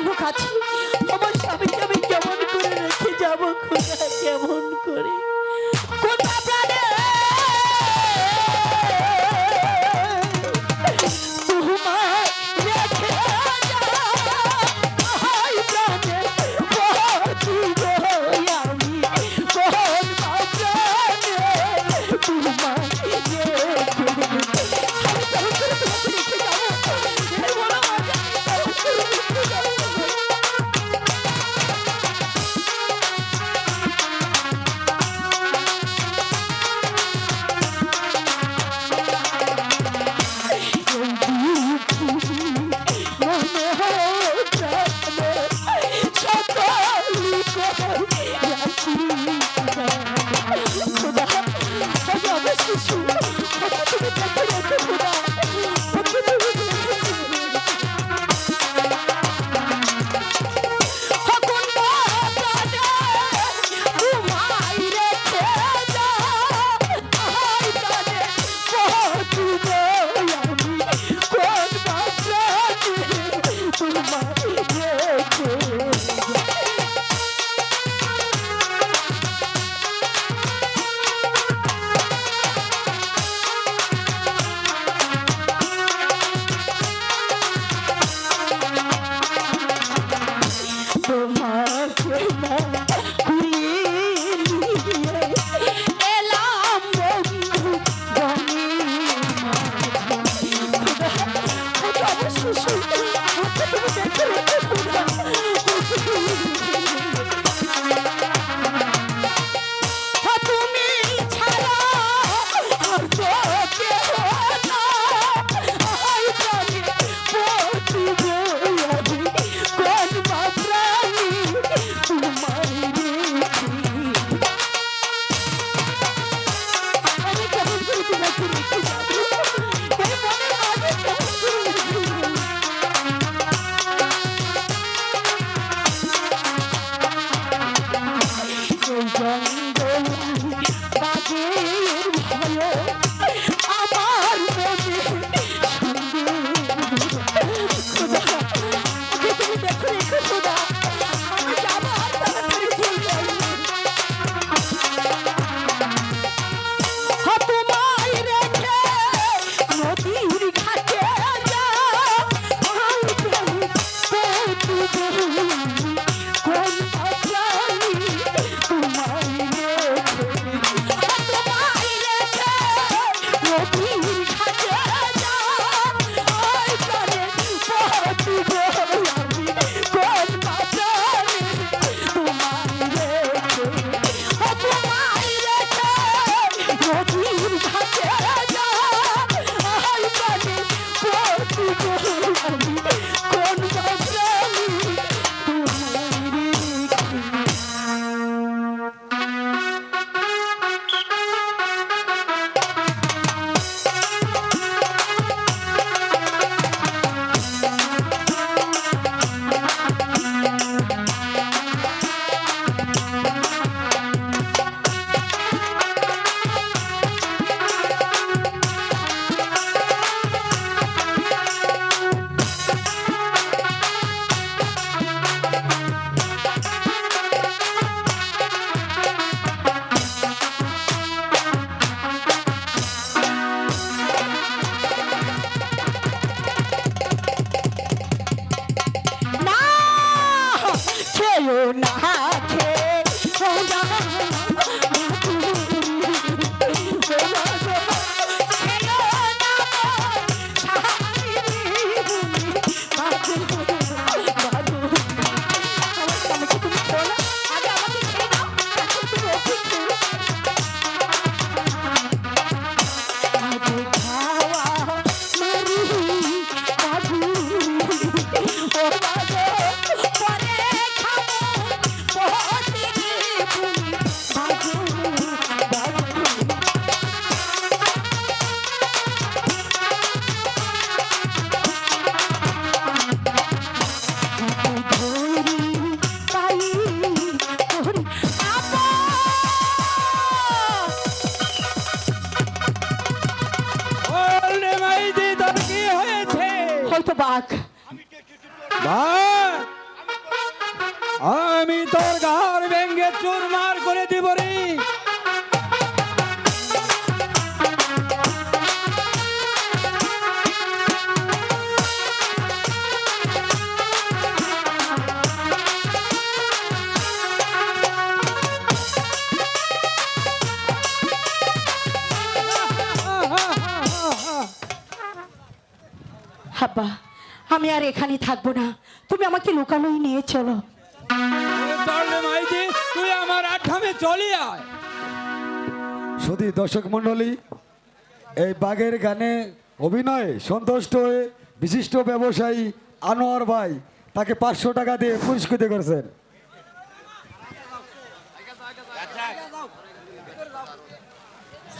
বালক আছে আমার স্বামীকে আমি কেমন করে রেখে যাব? কেমন করে? Thank you. আমি তোর ঘর ভেঙ্গে চুরমার করে দিব রে Haba. আমি আর এখানে থাকব না। তুমি আমাকে লোকালয় নিয়ে চলো। তুই আমার আঠামে চলে আয়। শুধু দর্শক মণ্ডলী এই বাঘের গানে অভিনয়ে সন্তুষ্ট হয়ে বিশিষ্ট ব্যবসায়ী আনোয়ার ভাই তাকে পাঁচশো টাকা দিয়ে পুরস্কৃত করেছেন।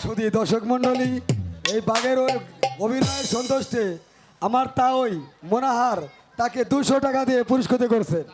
শুধু দর্শক মণ্ডলী এই বাঘের ওই অভিনয়ের সন্তুষ্টে আমার তাওই মনাহার তাকে দুশো টাকা দিয়ে পুরস্কৃত করছেন।